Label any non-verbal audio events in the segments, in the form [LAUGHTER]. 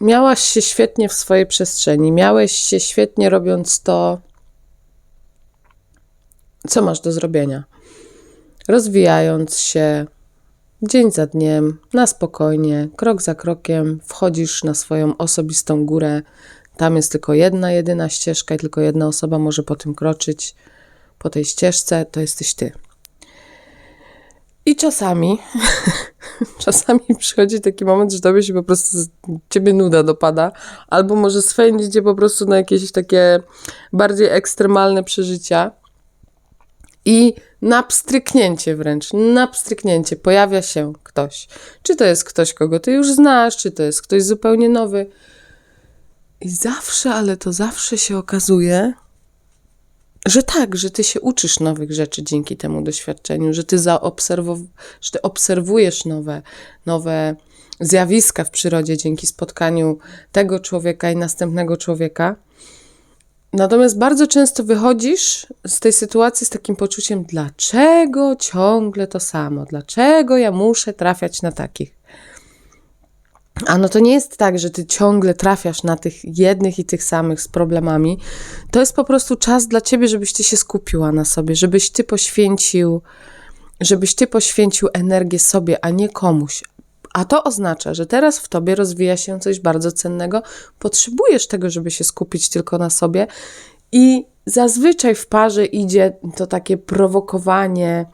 miałaś się świetnie w swojej przestrzeni, miałeś się świetnie robiąc to, co masz do zrobienia. Rozwijając się dzień za dniem, na spokojnie, krok za krokiem, wchodzisz na swoją osobistą górę. Tam jest tylko jedna, jedyna ścieżka i tylko jedna osoba może po tym kroczyć. Po tej ścieżce to jesteś ty. I czasami, [LAUGHS] czasami przychodzi taki moment, że tobie się po prostu ciebie nuda dopada, albo może swędzi cię po prostu na jakieś takie bardziej ekstremalne przeżycia. I na pstryknięcie wręcz, na pstryknięcie pojawia się ktoś. Czy to jest ktoś, kogo ty już znasz, czy to jest ktoś zupełnie nowy. I zawsze, ale to zawsze się okazuje, że tak, że ty się uczysz nowych rzeczy dzięki temu doświadczeniu, że ty, zaobserwow- że ty obserwujesz nowe, nowe zjawiska w przyrodzie dzięki spotkaniu tego człowieka i następnego człowieka. Natomiast bardzo często wychodzisz z tej sytuacji z takim poczuciem, dlaczego ciągle to samo, dlaczego ja muszę trafiać na takich. A no to nie jest tak, że ty ciągle trafiasz na tych jednych i tych samych z problemami. To jest po prostu czas dla ciebie, żebyś ty się skupiła na sobie, żebyś ty poświęcił, żebyś ty poświęcił energię sobie, a nie komuś. A to oznacza, że teraz w tobie rozwija się coś bardzo cennego. Potrzebujesz tego, żeby się skupić tylko na sobie. I zazwyczaj w parze idzie to takie prowokowanie,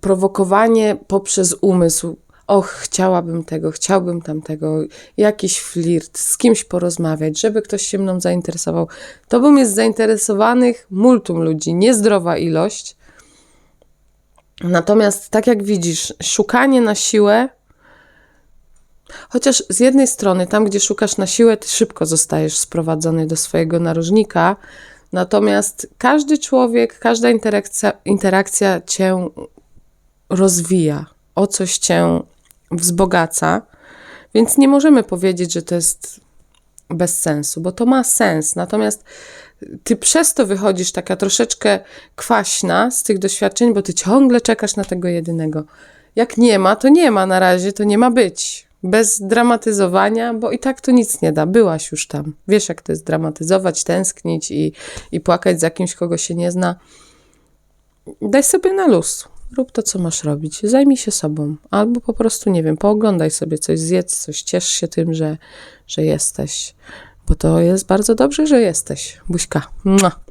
prowokowanie poprzez umysł. Och, chciałabym tego, chciałbym tamtego, jakiś flirt, z kimś porozmawiać, żeby ktoś się mną zainteresował. Tobą jest zainteresowanych multum ludzi, niezdrowa ilość. Natomiast, tak jak widzisz, szukanie na siłę, chociaż z jednej strony, tam gdzie szukasz na siłę, ty szybko zostajesz sprowadzony do swojego narożnika, natomiast każdy człowiek, każda interakcja, interakcja cię rozwija, o coś cię wzbogaca, więc nie możemy powiedzieć, że to jest bez sensu, bo to ma sens. Natomiast ty przez to wychodzisz taka troszeczkę kwaśna z tych doświadczeń, bo ty ciągle czekasz na tego jedynego. Jak nie ma, to nie ma na razie, to nie ma być. Bez dramatyzowania, bo i tak to nic nie da. Byłaś już tam. Wiesz, jak to jest dramatyzować, tęsknić i, i płakać za kimś, kogo się nie zna. Daj sobie na luz. Rób to, co masz robić. Zajmij się sobą. Albo po prostu, nie wiem, pooglądaj sobie coś, zjedz coś, ciesz się tym, że, że jesteś. Bo to jest bardzo dobrze, że jesteś. Buźka. Mua.